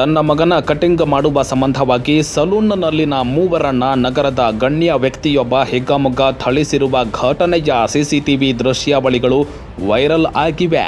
ತನ್ನ ಮಗನ ಕಟಿಂಗ್ ಮಾಡುವ ಸಂಬಂಧವಾಗಿ ಸಲೂನ್ನಲ್ಲಿನ ಮೂವರನ್ನ ನಗರದ ಗಣ್ಯ ವ್ಯಕ್ತಿಯೊಬ್ಬ ಹಿಗ್ಗಾಮುಗ್ಗ ಥಳಿಸಿರುವ ಘಟನೆಯ ಸಿಸಿಟಿವಿ ದೃಶ್ಯಾವಳಿಗಳು ವೈರಲ್ ಆಗಿವೆ.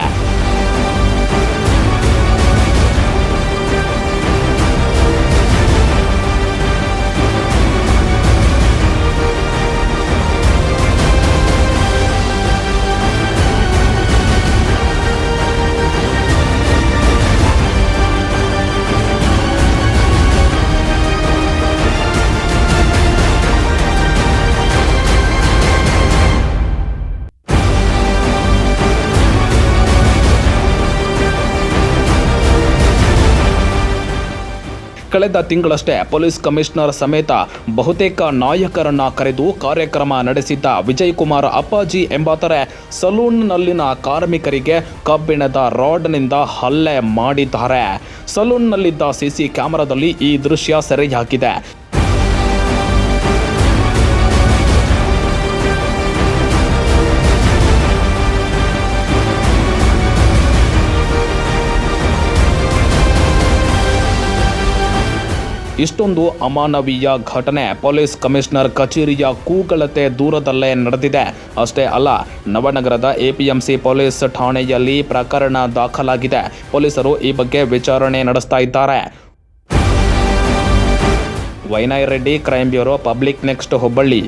ಕಳೆದ ತಿಂಗಳಷ್ಟೇ ಪೊಲೀಸ್ ಕಮಿಷನರ್ ಸಮೇತ ಬಹುತೇಕ ನಾಯಕರನ್ನ ಕರೆದು ಕಾರ್ಯಕ್ರಮ ನಡೆಸಿದ್ದ ವಿಜಯ್ ಕುಮಾರ್ ಅಪ್ಪಾಜಿ ಎಂಬಾತರೆ ಸಲೂನ್ನಲ್ಲಿನ ಕಾರ್ಮಿಕರಿಗೆ ಕಬ್ಬಿಣದ ರಾಡ್ನಿಂದ ಹಲ್ಲೆ ಮಾಡಿದ್ದಾರೆ. ಸಲೂನ್ನಲ್ಲಿದ್ದ ಸಿಸಿ ಕ್ಯಾಮೆರಾದಲ್ಲಿ ಈ ದೃಶ್ಯ ಸೆರೆಯಾಗಿದೆ. ಇಷ್ಟೊಂದು ಅಮಾನವೀಯ ಘಟನೆ ಪೊಲೀಸ್ ಕಮಿಷನರ್ ಕಚೇರಿಯ ಕೂಗಳತೆ ದೂರದಲ್ಲೇ ನಡೆದಿದೆ. ಅಷ್ಟೇ ಅಲ್ಲ, ನವನಗರದ ಎಪಿಎಂಸಿ ಪೊಲೀಸ್ ಠಾಣೆಯಲ್ಲಿ ಪ್ರಕರಣ ದಾಖಲಾಗಿದೆ. ಪೊಲೀಸರು ಈ ಬಗ್ಗೆ ವಿಚಾರಣೆ ನಡೆಸ್ತಾ ಇದ್ದಾರೆ. ವೈನಾಯ್ Reddy crime bureau, public next Hubballi.